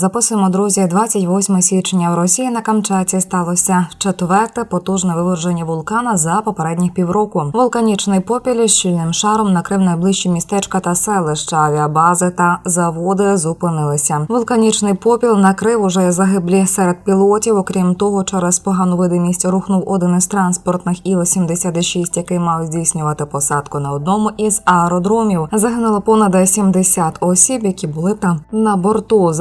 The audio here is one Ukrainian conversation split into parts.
Записуємо, друзі, 28 січня в Росії на Камчаті сталося четверте потужне виверження вулкана за попередніх півроку. Вулканічний попіл щільним шаром накрив найближчі містечка та селища, авіабази та заводи зупинилися. Вулканічний попіл накрив уже загиблі серед пілотів. Окрім того, через погану видимість рухнув один із транспортних Іл-76, який мав здійснювати посадку на одному із аеродромів. Загинуло понад 70 осіб, які були там на борту.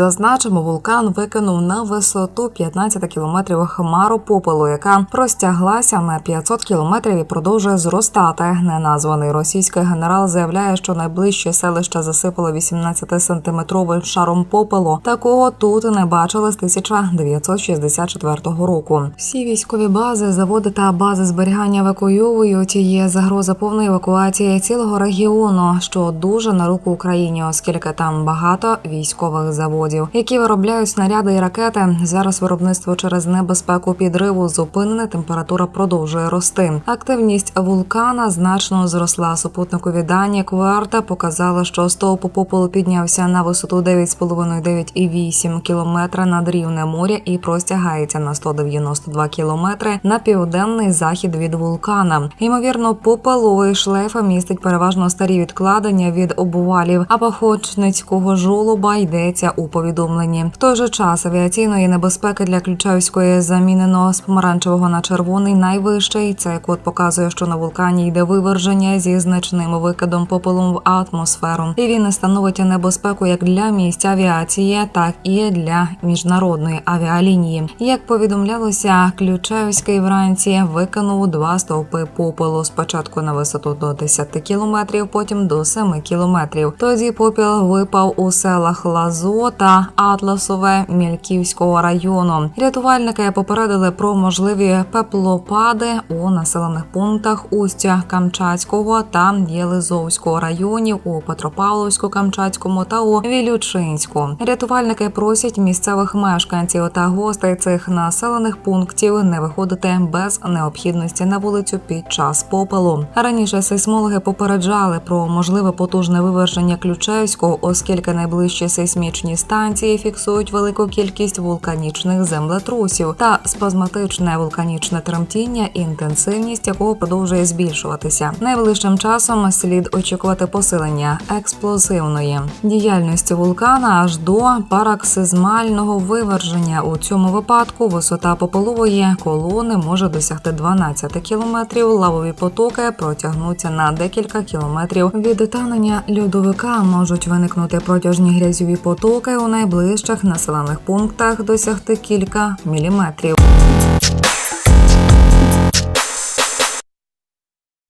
Зазначимо, вулкан викинув на висоту 15 кілометрів хмару попелу, яка простяглася на 500 кілометрів і продовжує зростати. Неназваний російський генерал заявляє, що найближче селище засипало 18-сантиметровим шаром попелу. Такого тут не бачили з 1964 року. Всі військові бази, заводи та бази зберігання евакуйовують. Є загроза повної евакуації цілого регіону, що дуже на руку Україні, оскільки там багато військових заводів, які виробляють снаряди і ракети. Зараз виробництво через небезпеку підриву зупинене. Температура продовжує рости. Активність вулкана значно зросла. Супутникові дані кварта показали, що стовп попелу піднявся на висоту 9,5-9,8 кілометра над рівнем моря і простягається на 192 кілометри на південний захід від вулкана. Ймовірно, попеловий шлейф містить переважно старі відкладення від обвалів, а походницького жолоба йдеться у повідомленні. В той же час авіаційної небезпеки для Ключавської замінено з помаранчевого на червоний найвищий. Цей код показує, що на вулкані йде виверження зі значним викидом попелу в атмосферу, і він становить небезпеку як для місць авіації, так і для міжнародної авіалінії. Як повідомлялося, Ключевський вранці викинув два стовпи попелу. Спочатку на висоту до 10 кілометрів, потім до 7 кілометрів. Тоді попіл випав у селах Лазо та Атласове Мільківського району. Рятувальники попередили про можливі пеплопади у населених пунктах Устя Камчатського та Єлизовського районів у Петропавловську-Камчатському та у Вілючинську. Рятувальники просять місцевих мешканців та гостей цих населених пунктів не виходити без необхідності на вулицю під час попелу. Раніше сейсмологи попереджали про можливе потужне виверження Ключевського, оскільки найближчі сейсмічні станції фіксують велику кількість вулканічних землетрусів та спазматичне вулканічне тремтіння, інтенсивність якого продовжує збільшуватися. Найближчим часом слід очікувати посилення експлозивної діяльності вулкана аж до параксизмального виверження. У цьому випадку висота попелової колони може досягти 12 кілометрів. Лавові потоки протягнуться на декілька кілометрів. Від танення льодовика можуть виникнути протяжні грязьові потоки у найближчих населених пунктах досягти кілька міліметрів.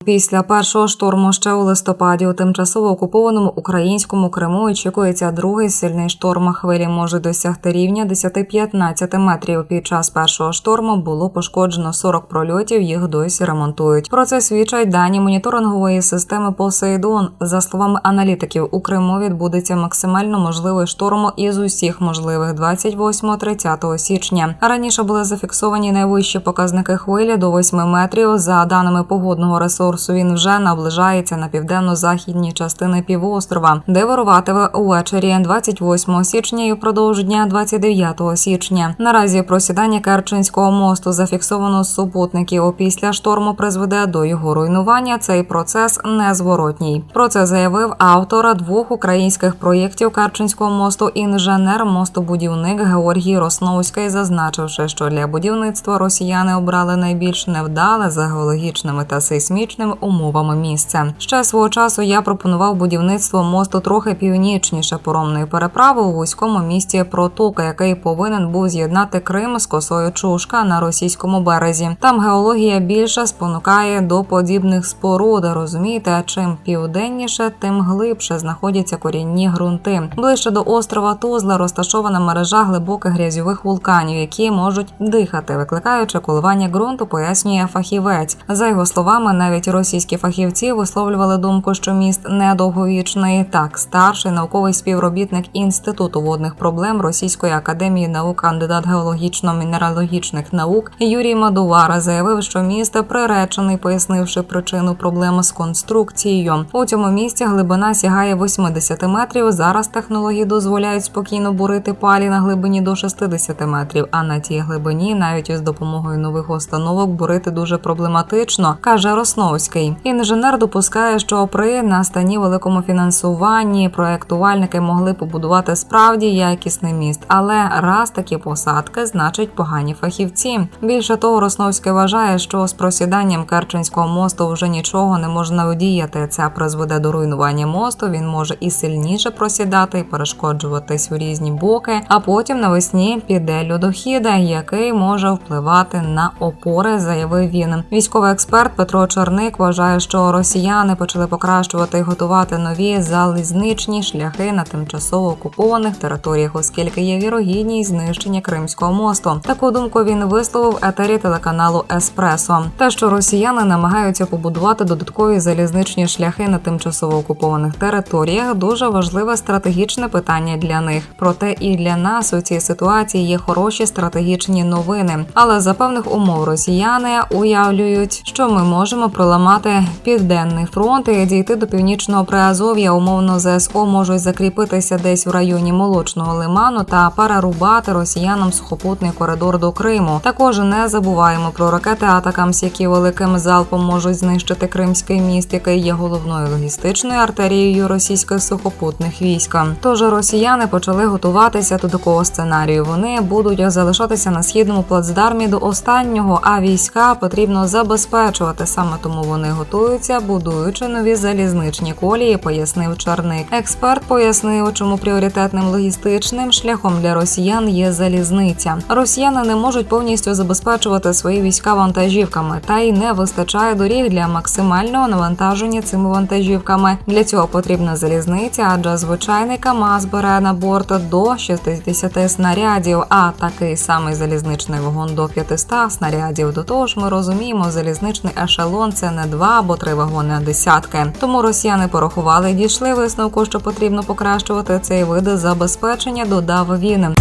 Після першого шторму ще у листопаді у тимчасово окупованому українському Криму очікується другий сильний шторм. Хвилі може досягти рівня 10-15 метрів. Під час першого шторму було пошкоджено 40 прольотів. Їх досі ремонтують. Про це свідчать дані моніторингової системи Посейдон. За словами аналітиків, у Криму відбудеться максимально можливий шторм із усіх можливих 28-30 січня. Раніше були зафіксовані найвищі показники хвилі до 8 метрів. За даними погодного ресурсу, він вже наближається на південно-західні частини півострова, де вируватиме увечері 28 січня і впродовж дня 29 січня. Наразі просідання Керченського мосту зафіксовано з супутників. Після шторму призведе до його руйнування. Цей процес незворотній. Про це заявив автор двох українських проєктів Керченського мосту, інженер мостобудівник Георгій Росновський, зазначивши, що для будівництва росіяни обрали найбільш невдале за геологічними та сейсмічними умовами місце. Ще свого часу я пропонував будівництво мосту трохи північніше поромної переправи у вузькому місті Протока, який повинен був з'єднати Крим з косою Чушка на російському березі. Там геологія більше спонукає до подібних споруд. Розумієте, чим південніше, тим глибше знаходяться корінні ґрунти. Ближче до острова Тузла розташована мережа глибоких грязьових вулканів, які можуть дихати, викликаючи коливання ґрунту, пояснює фахівець. За його словами, навіть російські фахівці висловлювали думку, що міст недовговічний. Так, старший науковий співробітник інституту водних проблем Російської академії наук, кандидат геологічно-мінералогічних наук Юрій Мадувара заявив, що міст приречений, пояснивши причину проблеми з конструкцією. У цьому місці глибина сягає 80 метрів. Зараз технології дозволяють спокійно бурити палі на глибині до 60 метрів. А на тій глибині навіть із допомогою нових установок бурити дуже проблематично, каже Росновський. Інженер допускає, що при настанні великому фінансуванні проектувальники могли побудувати справді якісний міст, але раз такі посадки значить погані фахівці. Більше того, Росновський вважає, що з просіданням Керченського мосту вже нічого не можна вдіяти. Це призведе до руйнування мосту. Він може і сильніше просідати, і перешкоджуватись у різні боки. А потім навесні піде льодохіда, який може впливати на опори, заявив він. Військовий експерт Петро Черник вважає, що росіяни почали покращувати і готувати нові залізничні шляхи на тимчасово окупованих територіях, оскільки є вірогідність знищення Кримського мосту. Таку думку він висловив етері телеканалу Еспресо. Те, що росіяни намагаються побудувати додаткові залізничні шляхи на тимчасово окупованих територіях, дуже важливе стратегічне питання для них. Проте і для нас у цій ситуації є хороші стратегічні новини. Але за певних умов росіяни уявлюють, що ми можемо проламати південний фронт і дійти до північного приазов'я. Умовно ЗСО можуть закріпитися десь в районі молочного лиману та перерубати росіянам сухопутний коридор до Криму. Також не забуваємо про ракети Атакамс, які великим залпом можуть знищити Кримський міст, який є головною логістичною артерією російських сухопутних військ. Тож росіяни почали готуватися до такого сценарію. Вони будуть залишатися на східному плацдармі до останнього, а війська потрібно забезпечувати. Саме тому вони готуються, будуючи нові залізничні колії, пояснив Черник. Експерт пояснив, чому пріоритетним логістичним шляхом для росіян є залізниця. Росіяни не можуть повністю забезпечувати свої війська вантажівками, та й не вистачає доріг для максимального навантаження цими вантажівками. Для цього потрібна залізниця, адже звичайний КАМАЗ бере на борт до 60 снарядів, а такий самий залізничний вагон до 500 снарядів. До того ж, ми розуміємо, залізничний ешелон це не два або три вагони, а десятки. Тому росіяни порахували і дійшли висновку, що потрібно покращувати цей вид забезпечення. Додав він.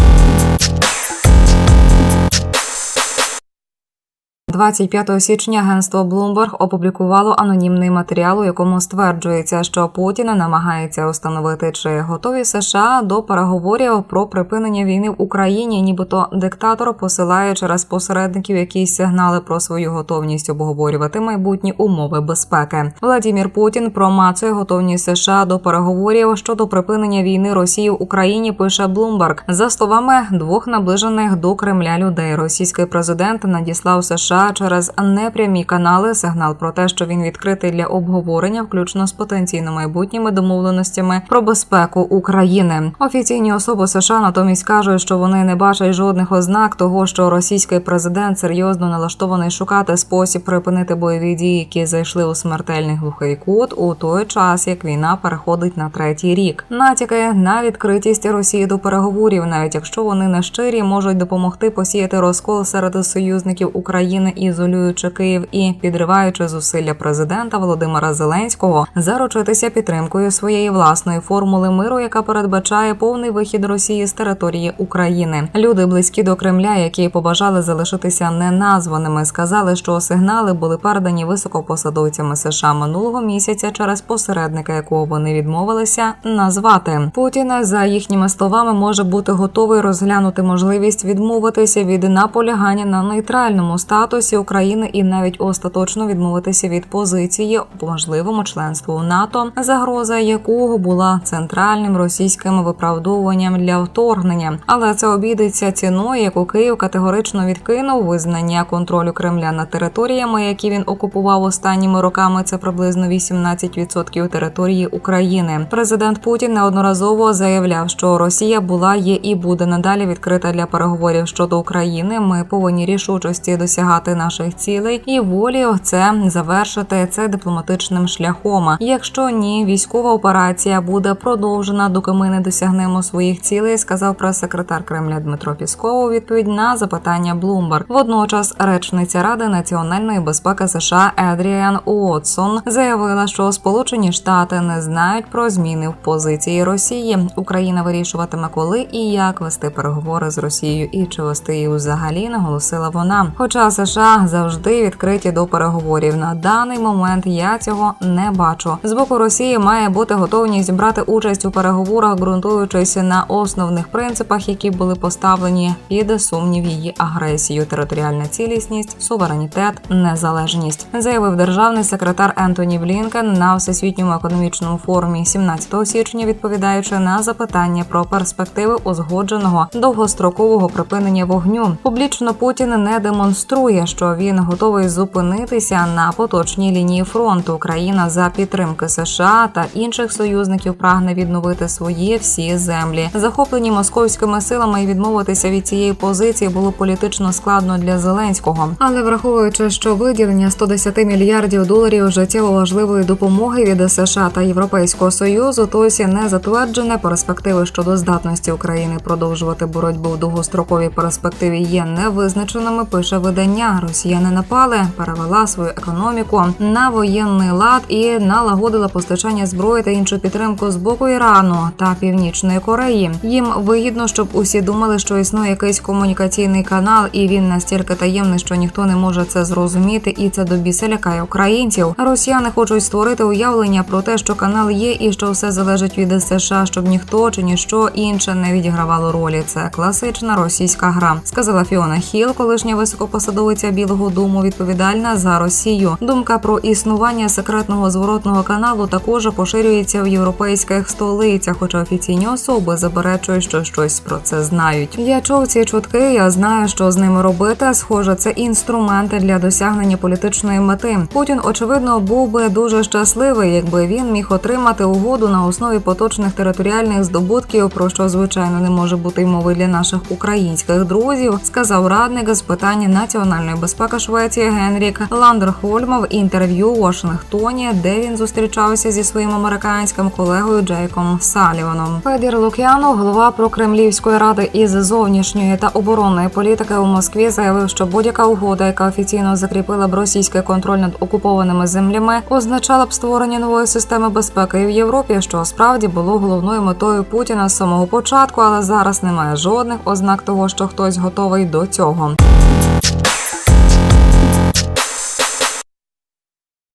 25 січня агентство Bloomberg опублікувало анонімний матеріал, у якому стверджується, що Путін намагається установити, чи готові США до переговорів про припинення війни в Україні, нібито диктатор посилає через посередників якісь сигнали про свою готовність обговорювати майбутні умови безпеки. Владімір Путін промацує готовність США до переговорів щодо припинення війни Росії в Україні. Пише Bloomberg. за словами двох наближених до Кремля людей. Російський президент надіслав США через непрямі канали сигнал про те, що він відкритий для обговорення, включно з потенційно майбутніми домовленостями про безпеку України. Офіційні особи США натомість кажуть, що вони не бачать жодних ознак того, що російський президент серйозно налаштований шукати спосіб припинити бойові дії, які зайшли у смертельний глухий кут у той час, як війна переходить на третій рік. Натяки на відкритість Росії до переговорів, навіть якщо вони не щирі, можуть допомогти посіяти розкол серед союзників України ізолюючи Київ і підриваючи зусилля президента Володимира Зеленського заручитися підтримкою своєї власної формули миру, яка передбачає повний вихід Росії з території України. Люди близькі до Кремля, які побажали залишитися неназваними, сказали, що сигнали були передані високопосадовцями США минулого місяця через посередника, якого вони відмовилися назвати. Путін за їхніми словами може бути готовий розглянути можливість відмовитися від наполягання на нейтральному статусі України і навіть остаточно відмовитися від позиції по можливому членству в НАТО, загроза якого була центральним російським виправдовуванням для вторгнення. Але це обійдеться ціною, яку Київ категорично відкинув визнання контролю Кремля над територіями, які він окупував останніми роками. Це приблизно 18% території України. Президент Путін неодноразово заявляв, що Росія була, є і буде надалі відкрита для переговорів щодо України. Ми повинні рішучості досягати досягти наших цілей і волі це завершити це дипломатичним шляхом. Якщо ні, військова операція буде продовжена, доки ми не досягнемо своїх цілей, сказав прес-секретар Кремля Дмитро Пісков у відповідь на запитання Bloomberg. Водночас речниця Ради національної безпеки США Едріан Уотсон заявила, що Сполучені Штати не знають про зміни в позиції Росії. Україна вирішуватиме, коли і як вести переговори з Росією, і чи вести їх взагалі, наголосила вона. Хоча США завжди відкриті до переговорів. На даний момент я цього не бачу. З боку Росії має бути готовність брати участь у переговорах, ґрунтуючись на основних принципах, які були поставлені під сумнів її агресію, територіальна цілісність, суверенітет, незалежність, заявив державний секретар Ентоні Блінкен на всесвітньому економічному форумі 17 січня, відповідаючи на запитання про перспективи узгодженого довгострокового припинення вогню. Публічно Путін не демонструє, що він готовий зупинитися на поточній лінії фронту. Україна за підтримки США та інших союзників прагне відновити свої всі землі, захоплені московськими силами і відмовитися від цієї позиції було політично складно для Зеленського. Але враховуючи, що виділення 110 мільярдів доларів життєво важливої допомоги від США та Європейського союзу, досі не затверджене перспективи щодо здатності України продовжувати боротьбу в довгостроковій перспективі є невизначеними. Пише видання. Росіяни напали, перевела свою економіку на воєнний лад і налагодила постачання зброї та іншу підтримку з боку Ірану та Північної Кореї. Їм вигідно, щоб усі думали, що існує якийсь комунікаційний канал, і він настільки таємний, що ніхто не може це зрозуміти, і це до біса лякає українців. Росіяни хочуть створити уявлення про те, що канал є, і що все залежить від США, щоб ніхто чи ніщо інше не відігравало ролі. Це класична російська гра, сказала Фіона Хіл, колишня високопосадовиця Білого Дому, відповідальна за Росію. Думка про існування секретного зворотного каналу також поширюється в європейських столицях, хоча офіційні особи заперечують, що щось про це знають. Я чув ці чутки. Я знаю, що з ними робити. Схоже, це інструменти для досягнення політичної мети. Путін, очевидно, був би дуже щасливий, якби він міг отримати угоду на основі поточних територіальних здобутків, про що звичайно не може бути й мови для наших українських друзів, сказав радник з питань національної безпеки Швеції Генрік Ландерхольм в інтерв'ю у Вашингтоні, де він зустрічався зі своїм американським колегою Джейком Саліваном. Федір Лук'янов, голова прокремлівської ради із зовнішньої та оборонної політики у Москві, заявив, що будь-яка угода, яка офіційно закріпила б російський контроль над окупованими землями, означала б створення нової системи безпеки в Європі, що справді було головною метою Путіна з самого початку, але зараз немає жодних ознак того, що хтось готовий до цього.